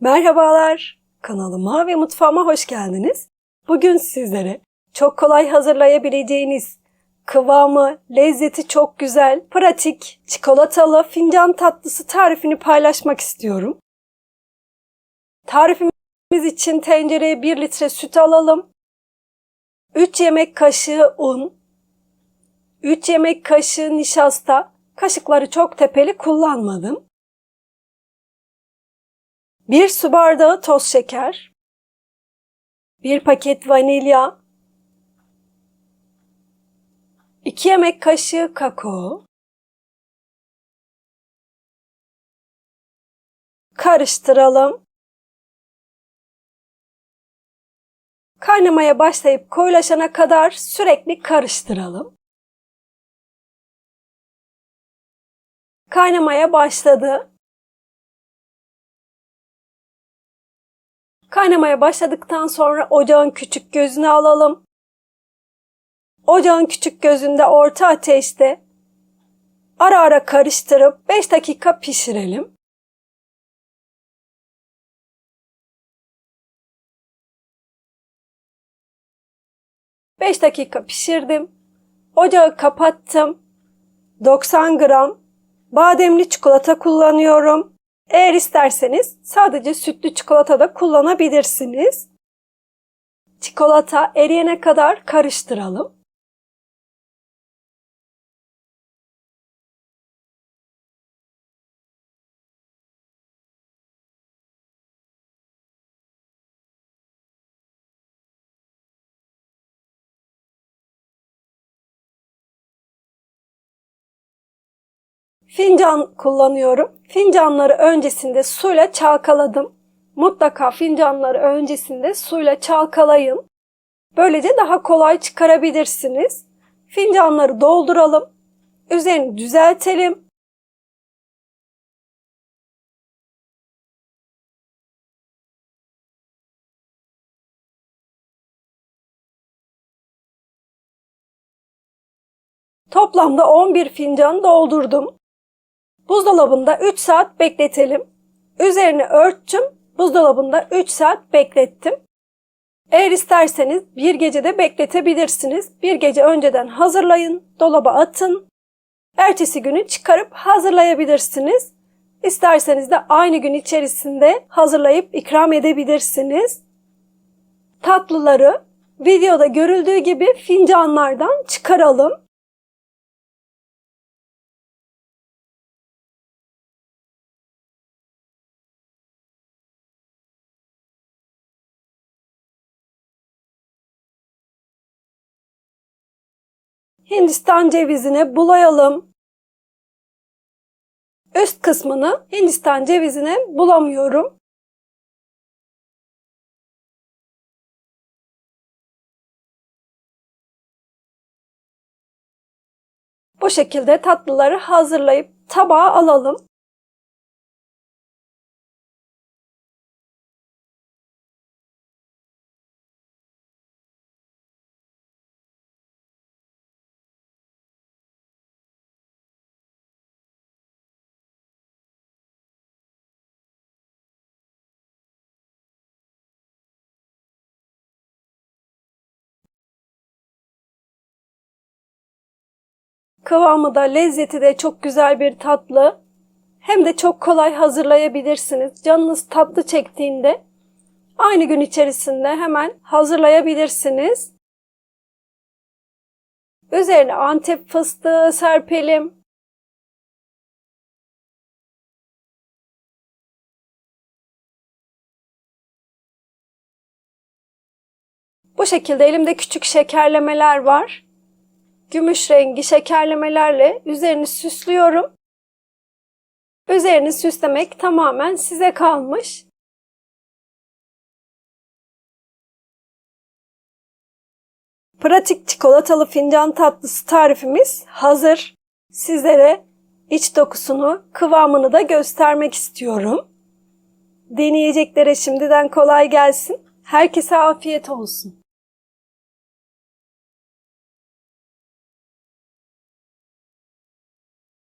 Merhabalar, kanalıma ve mutfağıma hoş geldiniz. Bugün sizlere çok kolay hazırlayabileceğiniz, kıvamı, lezzeti çok güzel, pratik, çikolatalı fincan tatlısı tarifini paylaşmak istiyorum. Tarifimiz için tencereye 1 litre süt alalım. 3 yemek kaşığı un, 3 yemek kaşığı nişasta, kaşıkları çok tepeli kullanmadım. 1 su bardağı toz şeker, 1 paket vanilya, 2 yemek kaşığı kakao, karıştıralım. Kaynamaya başlayıp koyulaşana kadar sürekli karıştıralım. Kaynamaya başladı. Kaynamaya başladıktan sonra ocağın küçük gözünü alalım. Ocağın küçük gözünde orta ateşte ara ara karıştırıp 5 dakika pişirelim. Beş dakika pişirdim. Ocağı kapattım. 90 gram bademli çikolata kullanıyorum. Eğer isterseniz sadece sütlü çikolata da kullanabilirsiniz. Çikolata eriyene kadar karıştıralım. Fincan kullanıyorum. Fincanları öncesinde suyla çalkaladım. Mutlaka fincanları öncesinde suyla çalkalayın. Böylece daha kolay çıkarabilirsiniz. Fincanları dolduralım. Üzerini düzeltelim. Toplamda 11 fincan doldurdum. Buzdolabında 3 saat bekletelim. Üzerini örttüm. Buzdolabında 3 saat beklettim. Eğer isterseniz bir gece de bekletebilirsiniz. Bir gece önceden hazırlayın, dolaba atın. Ertesi günü çıkarıp hazırlayabilirsiniz. İsterseniz de aynı gün içerisinde hazırlayıp ikram edebilirsiniz. Tatlıları videoda görüldüğü gibi fincanlardan çıkaralım. Hindistan cevizine bulayalım. Üst kısmını Hindistan cevizine bulamıyorum. Bu şekilde tatlıları hazırlayıp tabağa alalım. Kıvamı da lezzeti de çok güzel bir tatlı. Hem de çok kolay hazırlayabilirsiniz. Canınız tatlı çektiğinde aynı gün içerisinde hemen hazırlayabilirsiniz. Üzerine antep fıstığı serpelim. Bu şekilde elimde küçük şekerlemeler var gümüş rengi şekerlemelerle üzerini süslüyorum. Üzerini süslemek tamamen size kalmış. Pratik çikolatalı fincan tatlısı tarifimiz hazır. Sizlere iç dokusunu, kıvamını da göstermek istiyorum. Deneyeceklere şimdiden kolay gelsin. Herkese afiyet olsun.